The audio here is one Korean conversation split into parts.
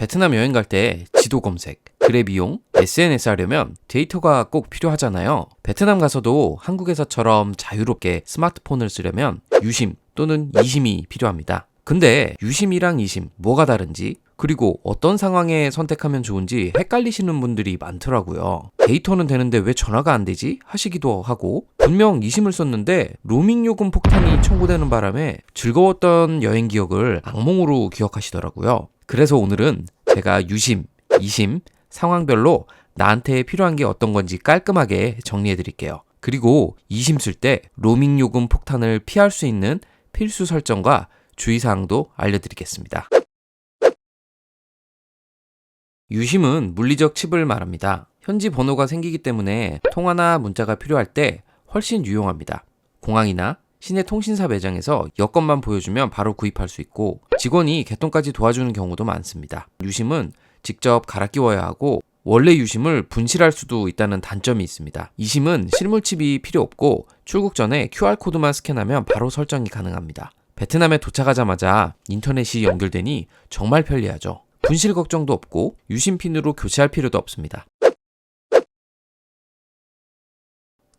베트남 여행 갈 때 지도 검색, 그랩 이용, SNS 하려면 데이터가 꼭 필요하잖아요. 베트남 가서도 한국에서처럼 자유롭게 스마트폰을 쓰려면 유심 또는 이심이 필요합니다. 근데 유심이랑 이심 뭐가 다른지 그리고 어떤 상황에 선택하면 좋은지 헷갈리시는 분들이 많더라고요. 데이터는 되는데 왜 전화가 안 되지? 하시기도 하고 분명 이심을 썼는데 로밍 요금 폭탄이 청구되는 바람에 즐거웠던 여행 기억을 악몽으로 기억하시더라고요. 그래서 오늘은 제가 유심, 이심, 상황별로 나한테 필요한 게 어떤 건지 깔끔하게 정리해 드릴게요. 그리고 이심 쓸 때 로밍 요금 폭탄을 피할 수 있는 필수 설정과 주의사항도 알려드리겠습니다. 유심은 물리적 칩을 말합니다. 현지 번호가 생기기 때문에 통화나 문자가 필요할 때 훨씬 유용합니다. 공항이나 시내 통신사 매장에서 여권만 보여주면 바로 구입할 수 있고 직원이 개통까지 도와주는 경우도 많습니다. 유심은 직접 갈아 끼워야 하고 원래 유심을 분실할 수도 있다는 단점이 있습니다. 이심은 실물 칩이 필요 없고 출국 전에 QR코드만 스캔하면 바로 설정이 가능합니다. 베트남에 도착하자마자 인터넷이 연결되니 정말 편리하죠. 분실 걱정도 없고 유심핀으로 교체할 필요도 없습니다.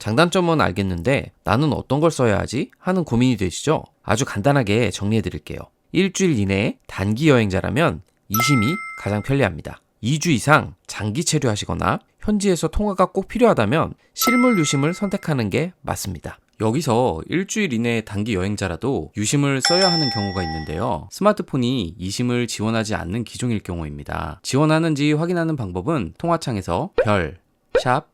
장단점은 알겠는데 나는 어떤 걸 써야 하지? 하는 고민이 되시죠? 아주 간단하게 정리해 드릴게요. 일주일 이내에 단기 여행자라면 이심이 가장 편리합니다. 2주 이상 장기 체류하시거나 현지에서 통화가 꼭 필요하다면 실물 유심을 선택하는 게 맞습니다. 여기서 일주일 이내 단기 여행자라도 유심을 써야 하는 경우가 있는데요. 스마트폰이 이심을 지원하지 않는 기종일 경우입니다. 지원하는지 확인하는 방법은 통화창에서 별, 샵,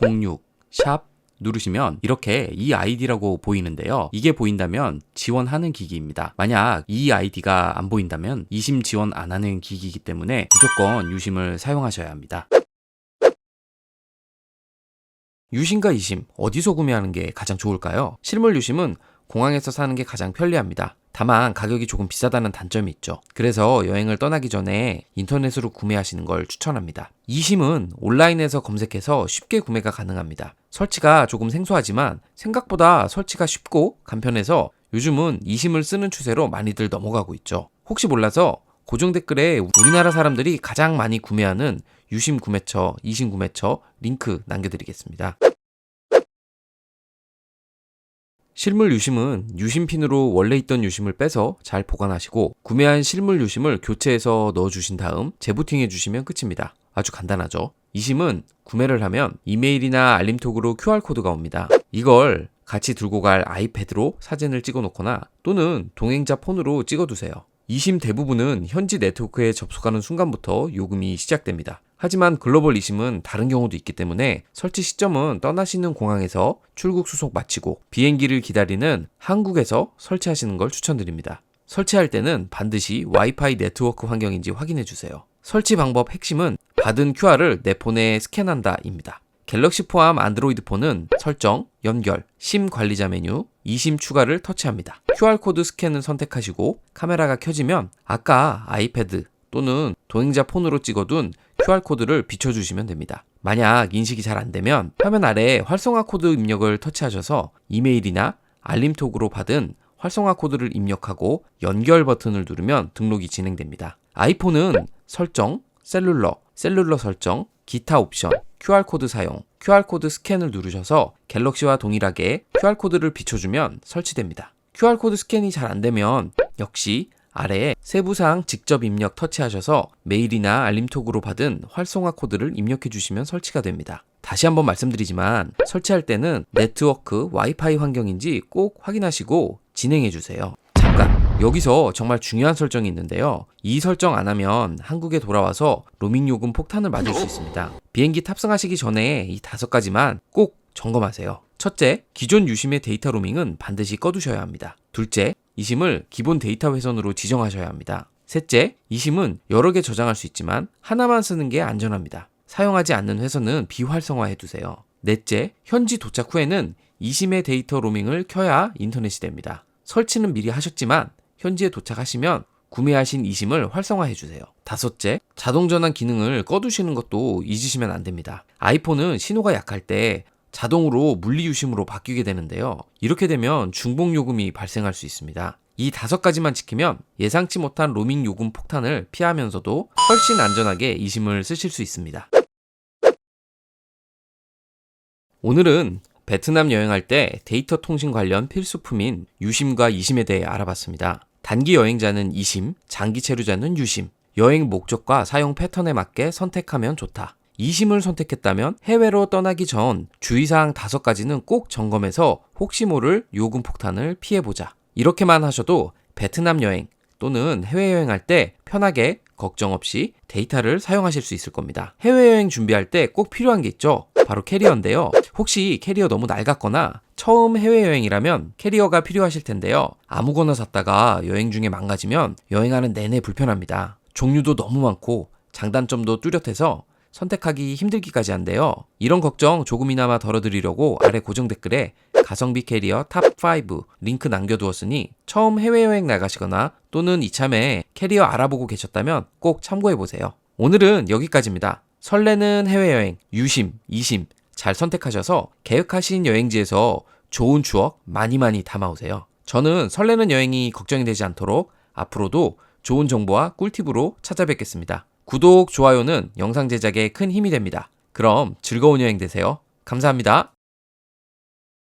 06, 샵 누르시면 이렇게 이 아이디라고 보이는데요. 이게 보인다면 지원하는 기기입니다. 만약 이 아이디가 안 보인다면 이심 지원 안 하는 기기이기 때문에 무조건 유심을 사용하셔야 합니다. 유심과 이심 어디서 구매하는 게 가장 좋을까요? 실물 유심은 공항에서 사는 게 가장 편리합니다. 다만 가격이 조금 비싸다는 단점이 있죠. 그래서 여행을 떠나기 전에 인터넷으로 구매하시는 걸 추천합니다. 이심은 온라인에서 검색해서 쉽게 구매가 가능합니다. 설치가 조금 생소하지만 생각보다 설치가 쉽고 간편해서 요즘은 이심을 쓰는 추세로 많이들 넘어가고 있죠. 혹시 몰라서 고정 댓글에 우리나라 사람들이 가장 많이 구매하는 유심 구매처, 이심 구매처 링크 남겨드리겠습니다. 실물 유심은 유심핀으로 원래 있던 유심을 빼서 잘 보관하시고 구매한 실물 유심을 교체해서 넣어주신 다음 재부팅해 주시면 끝입니다. 아주 간단하죠. 이 심은 구매를 하면 이메일이나 알림톡으로 QR코드가 옵니다. 이걸 같이 들고 갈 아이패드로 사진을 찍어 놓거나 또는 동행자 폰으로 찍어 두세요. 이심 대부분은 현지 네트워크에 접속하는 순간부터 요금이 시작됩니다. 하지만 글로벌 이심은 다른 경우도 있기 때문에 설치 시점은 떠나시는 공항에서 출국 수속 마치고 비행기를 기다리는 한국에서 설치하시는 걸 추천드립니다. 설치할 때는 반드시 와이파이 네트워크 환경인지 확인해 주세요. 설치 방법 핵심은 받은 QR을 내 폰에 스캔한다입니다. 갤럭시 포함 안드로이드 폰은 설정, 연결, 심 관리자 메뉴, 이심 추가를 터치합니다. QR코드 스캔을 선택하시고 카메라가 켜지면 아까 아이패드 또는 동행자 폰으로 찍어둔 QR코드를 비춰주시면 됩니다. 만약 인식이 잘 안되면 화면 아래 활성화 코드 입력을 터치하셔서 이메일이나 알림톡으로 받은 활성화 코드를 입력하고 연결 버튼을 누르면 등록이 진행됩니다. 아이폰은 설정, 셀룰러, 셀룰러 설정, 기타 옵션, QR코드 사용, QR코드 스캔을 누르셔서 갤럭시와 동일하게 QR코드를 비춰주면 설치됩니다. QR코드 스캔이 잘 안되면 역시 아래에 세부사항 직접 입력 터치하셔서 메일이나 알림톡으로 받은 활성화 코드를 입력해 주시면 설치가 됩니다. 다시 한번 말씀드리지만 설치할 때는 네트워크 와이파이 환경인지 꼭 확인하시고 진행해 주세요. 여기서 정말 중요한 설정이 있는데요. 이 설정 안 하면 한국에 돌아와서 로밍 요금 폭탄을 맞을 수 있습니다. 비행기 탑승하시기 전에 이 다섯 가지만 꼭 점검하세요. 첫째, 기존 유심의 데이터 로밍은 반드시 꺼두셔야 합니다. 둘째, 이심을 기본 데이터 회선으로 지정하셔야 합니다. 셋째, 이심은 여러 개 저장할 수 있지만 하나만 쓰는 게 안전합니다. 사용하지 않는 회선은 비활성화해 두세요. 넷째, 현지 도착 후에는 이심의 데이터 로밍을 켜야 인터넷이 됩니다. 설치는 미리 하셨지만 현지에 도착하시면 구매하신 이심을 활성화해 주세요. 다섯째, 자동 전환 기능을 꺼두시는 것도 잊으시면 안 됩니다. 아이폰은 신호가 약할 때 자동으로 물리 유심으로 바뀌게 되는데요. 이렇게 되면 중복 요금이 발생할 수 있습니다. 이 다섯 가지만 지키면 예상치 못한 로밍 요금 폭탄을 피하면서도 훨씬 안전하게 이심을 쓰실 수 있습니다. 오늘은 베트남 여행할 때 데이터 통신 관련 필수품인 유심과 이심에 대해 알아봤습니다. 단기 여행자는 이심, 장기 체류자는 유심, 여행 목적과 사용 패턴에 맞게 선택하면 좋다. 이심을 선택했다면 해외로 떠나기 전 주의사항 다섯 가지는 꼭 점검해서 혹시 모를 요금 폭탄을 피해보자. 이렇게만 하셔도 베트남 여행 또는 해외여행할 때 편하게 걱정 없이 데이터를 사용하실 수 있을 겁니다. 해외여행 준비할 때 꼭 필요한 게 있죠. 바로 캐리어인데요. 혹시 캐리어 너무 낡았거나 처음 해외여행이라면 캐리어가 필요하실 텐데요. 아무거나 샀다가 여행 중에 망가지면 여행하는 내내 불편합니다. 종류도 너무 많고 장단점도 뚜렷해서 선택하기 힘들기까지 한데요. 이런 걱정 조금이나마 덜어드리려고 아래 고정 댓글에 가성비 캐리어 탑5 링크 남겨두었으니 처음 해외여행 나가시거나 또는 이참에 캐리어 알아보고 계셨다면 꼭 참고해보세요. 오늘은 여기까지입니다. 설레는 해외여행, 유심, 이심 잘 선택하셔서 계획하신 여행지에서 좋은 추억 많이 많이 담아오세요. 저는 설레는 여행이 걱정이 되지 않도록 앞으로도 좋은 정보와 꿀팁으로 찾아뵙겠습니다. 구독, 좋아요는 영상 제작에 큰 힘이 됩니다. 그럼 즐거운 여행 되세요. 감사합니다.